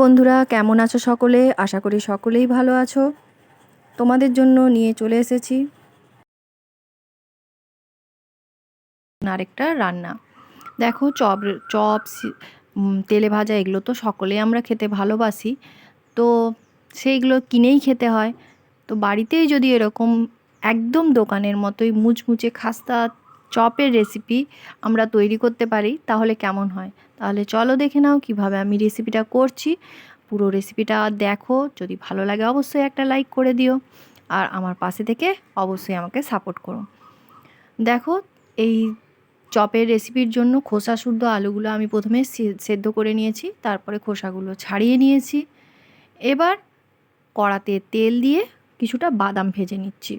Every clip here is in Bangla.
বন্ধুরা, কেমন আছো সকলে? আশা করি সকলেই ভালো আছো। তোমাদের জন্য নিয়ে চলে এসেছি আরেকটা রান্না। দেখো, চপ চপ তেলে ভাজা, এগুলো তো সকলেই আমরা খেতে ভালোবাসি। তো সেইগুলো কিনেই খেতে হয়। তো বাড়িতেই যদি এরকম একদম দোকানের মতোই মুচমুচে খাস্তা চপের রেসিপি আমরা তৈরি করতে পারি, তাহলে কেমন হয়? তাহলে চলো দেখে নাও কীভাবে আমি রেসিপিটা করছি। পুরো রেসিপিটা দেখো, যদি ভালো লাগে অবশ্যই একটা লাইক করে দিও। আর আমার পাশে থেকে অবশ্যই আমাকে সাপোর্ট করো। দেখো, এই চপের রেসিপির জন্য খোসা শুদ্ধ আলুগুলো আমি প্রথমে সেদ্ধ করে নিয়েছি, তারপরে খোসাগুলো ছাড়িয়ে নিয়েছি। এবার কড়াতে তেল দিয়ে কিছুটা বাদাম ভেজে নিচ্ছি।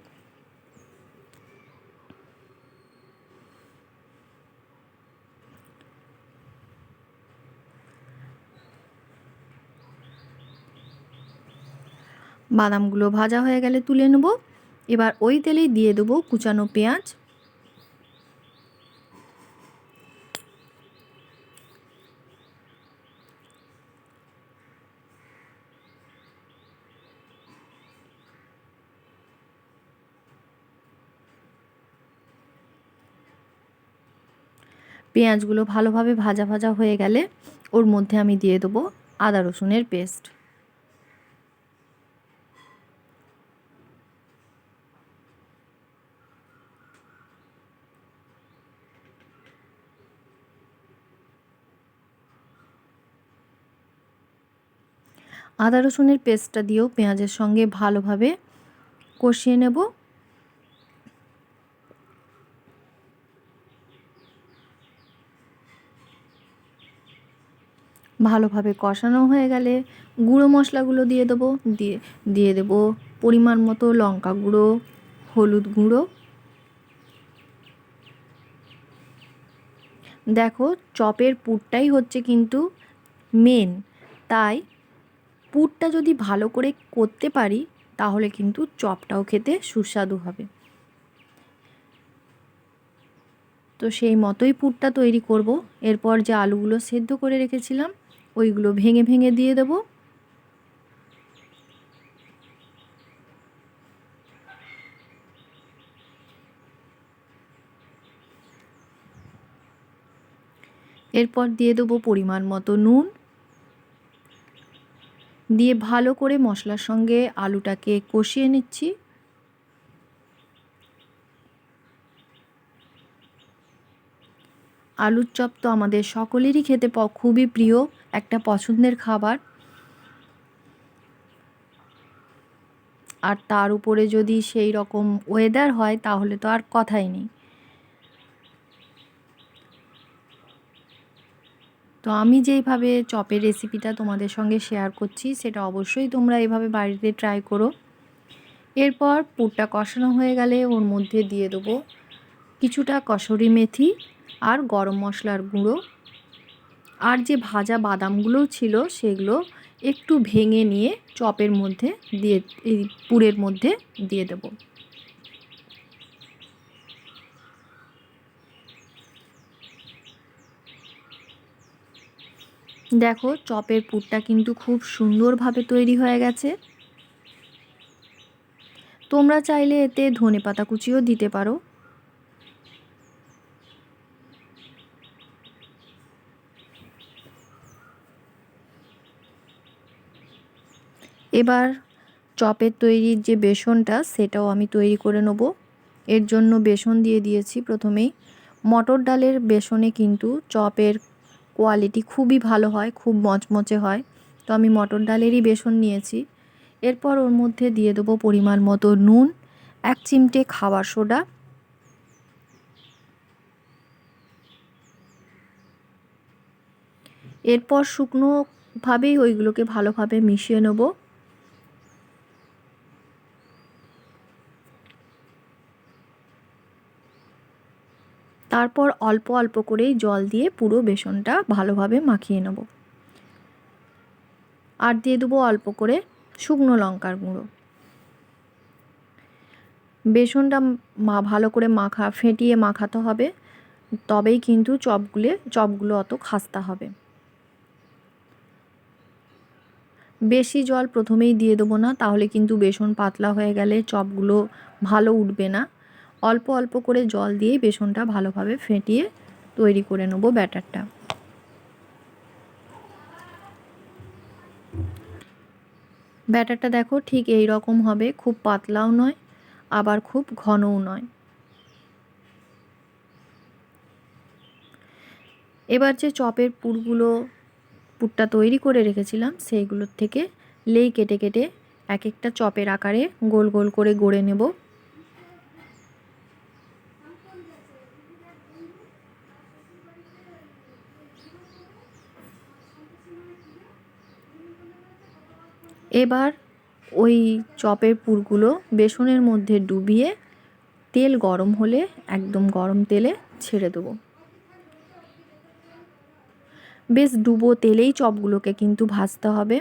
বাদামগুলো ভাজা হয়ে গেলে তুলে নেব। এবার ওই তেলেই দিয়ে দেবো কুচানো পেঁয়াজ। পেঁয়াজগুলো ভালোভাবে ভাজা ভাজা হয়ে গেলে ওর মধ্যে আমি দিয়ে দেবো আদা রসুনের পেস্ট। আদা রসুনের পেস্টটা দিয়েও পেঁয়াজের সঙ্গে ভালোভাবে কষিয়ে নেব। ভালোভাবে কষানো হয়ে গেলে গুঁড়ো মশলাগুলো দিয়ে দেবো, দিয়ে দিয়ে দেবো পরিমাণ মতো লঙ্কা গুঁড়ো, হলুদ গুঁড়ো। দেখো চপের পুরটাই হচ্ছে কিন্তু মেন তাই পুরটা যদি ভালো করে করতে পারি, তাহলে কিন্তু চপটাও খেতে সুস্বাদু হবে। তো সেই মতোই পুরটা তৈরি করব। এরপর যে আলুগুলো সেদ্ধ করে রেখেছিলাম, ওইগুলো ভেঙে ভেঙে দিয়ে দেব। এরপর দিয়ে দেবো পরিমাণ মতো নুন। দিয়ে ভালো করে মশলার সঙ্গে আলুটাকে কষিয়ে নিচ্ছি। আলুর চপ তো আমাদের সকলেরই খেতে খুবই প্রিয়, একটা পছন্দের খাবার। আর তার উপরে যদি সেই রকম ওয়েদার হয়, তাহলে তো আর কথাই নেই। তো আমি যেইভাবে চপের রেসিপিটা তোমাদের সঙ্গে শেয়ার করছি, সেটা অবশ্যই তোমরা এভাবে বাড়িতে ট্রাই করো। এরপর পুরটা কষানো হয়ে গেলে ওর মধ্যে দিয়ে দেবো কিছুটা কসুরি মেথি আর গরম মশলার গুঁড়ো। আর যে ভাজা বাদামগুলো ছিল, সেগুলো একটু ভেঙে নিয়ে চপের মধ্যে দিয়ে, এই পুরের মধ্যে দিয়ে দেবো। দেখো, চপের পুরটা কিন্তু খুব সুন্দরভাবে তৈরি হয়ে গেছে। তোমরা চাইলে এতে ধনে পাতা কুচিও দিতে পারো। এবার চপের তৈরির যে বেসনটা, সেটাও আমি তৈরি করে নেব। এর জন্য বেসন দিয়ে দিয়েছি প্রথমেই। মটর ডালের বেসনে কিন্তু চপের কোয়ালিটি খুবই ভালো হয়, খুব মচমচে হয়। তো আমি মটর ডালেরই বেসন নিয়েছি। এরপর ওর মধ্যে দিয়ে দেবো পরিমাণ মতো নুন, এক চিমটে খাওয়ার সোডা। এরপর শুকনোভাবেই ওইগুলোকে ভালোভাবে মিশিয়ে নেব। তারপর অল্প অল্প করেই জল দিয়ে পুরো বেসনটা ভালোভাবে মাখিয়ে নেব। আর দিয়ে দেবো অল্প করে শুকনো লঙ্কার গুঁড়ো। বেসনটা মা ভালো করে মাখা, ফেটিয়ে মাখাতে হবে। তবেই কিন্তু চপগুলো চপগুলো অত খাস্তা হবে। বেশি জল প্রথমেই দিয়ে দেবো না, তাহলে কিন্তু বেসন পাতলা হয়ে গেলে চপগুলো ভালো উঠবে না। অল্প অল্প করে জল দিয়ে বেসনটা ভালোভাবে ফেটিয়ে তৈরি করে নেব ব্যাটারটা। ব্যাটারটা দেখো ঠিক এই রকম হবে, খুব পাতলাও নয়, আবার খুব ঘনও নয়। এবার যে চপের পুরগুলো, পুরটা তৈরি করে রেখেছিলাম, সেইগুলোর থেকে লেই কেটে কেটে এক একটা চপের আকারে গোল গোল করে গড়ে নেব। এবার ওই চপের পুরগুলো বেসনের মধ্যে ডুবিয়ে তেল গরম হলে, একদম গরম তেলে ছেড়ে দেবো। বেশ ডুবো তেলেই চপগুলোকে কিন্তু ভাজতে হবে।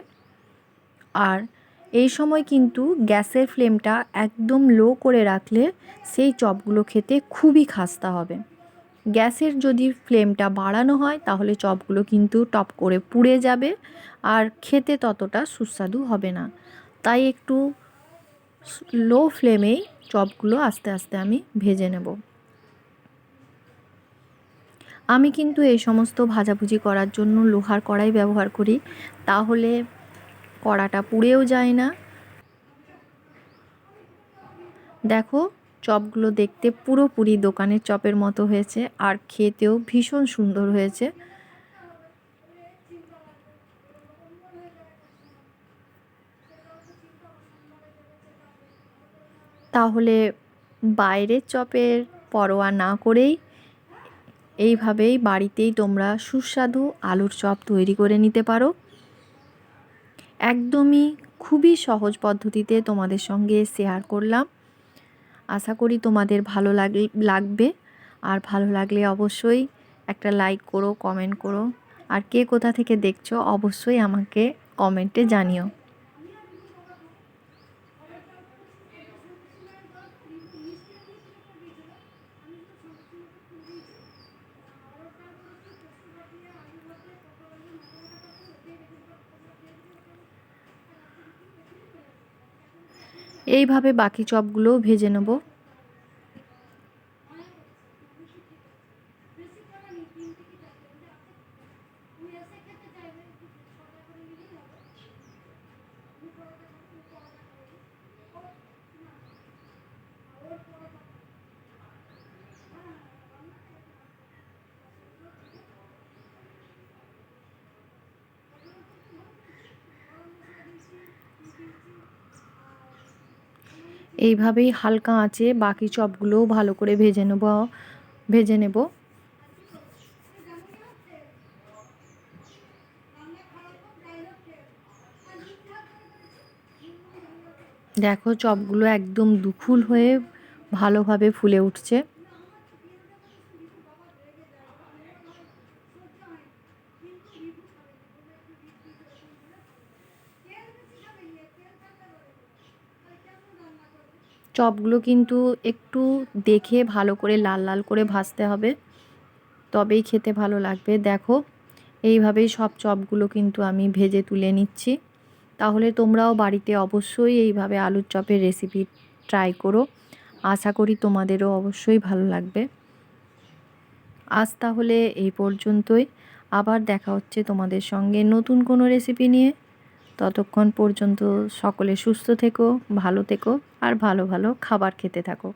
আর এই সময় কিন্তু গ্যাসের ফ্লেমটা একদম লো করে রাখলে সেই চপগুলো খেতে খুবই খাস্তা হবে। গ্যাসের যদি ফ্লেমটা বাড়ানো হয়, তাহলে চপগুলো কিন্তু টপ করে পুড়ে যাবে আর খেতে ততটা সুস্বাদু হবে না। তাই একটু লো ফ্লেমেই চপগুলো আস্তে আস্তে আমি ভেজে নেব। আমি কিন্তু এই সমস্ত ভাজাভুজি করার জন্য লোহার কড়াই ব্যবহার করি, তাহলে কড়াটা পুড়েও যায় না। দেখো চপগুলো দেখতে পুরোপুরি দোকানের চপের মতো হয়েছে আর খেতেও ভীষণ সুন্দর হয়েছে। তাহলে বাইরের চপের পরোয়া না করেই এইভাবেই বাড়িতেই তোমরা সুস্বাদু আলুর চপ তৈরি করে নিতে পারো। একদমই খুবই সহজ পদ্ধতিতে তোমাদের সঙ্গে শেয়ার করলাম। আশা করি তোমাদের ভালো লাগবে। আর ভালো লাগলে অবশ্যই একটা লাইক করো কমেন্ট করো। আর কে কোথা থেকে দেখছ, অবশ্যই আমাকে কমেন্টে জানিও। এইভাবে বাকি চপগুলোও ভেজে নেব। এইভাবেই হালকা আঁচে বাকি চপগুলোও ভালো করে ভেজে নেব ভেজে নেব। দেখো চপগুলো একদম দুখুল হয়ে ভালোভাবে ফুলে উঠছে। চপগুলো কিন্তু একটু দেখে ভালো করে লাল লাল করে ভাজতে হবে। তবেই খেতে ভালো লাগবে। দেখো, এইভাবেই সব চপগুলো কিন্তু আমি ভেজে তুলে নিচ্ছি। তাহলে তোমরাও বাড়িতে অবশ্যই এইভাবে আলুর চপের রেসিপি ট্রাই করো। আশা করি তোমাদেরও অবশ্যই ভালো লাগবে। আজ তাহলে এই পর্যন্তই। আবার দেখা হচ্ছে তোমাদের সঙ্গে নতুন কোনো রেসিপি নিয়ে। ততক্ষণ পর্যন্ত সকলে সুস্থ থেকো ভালো থেকো আর ভালো ভালো খাবার খেতে থাকো।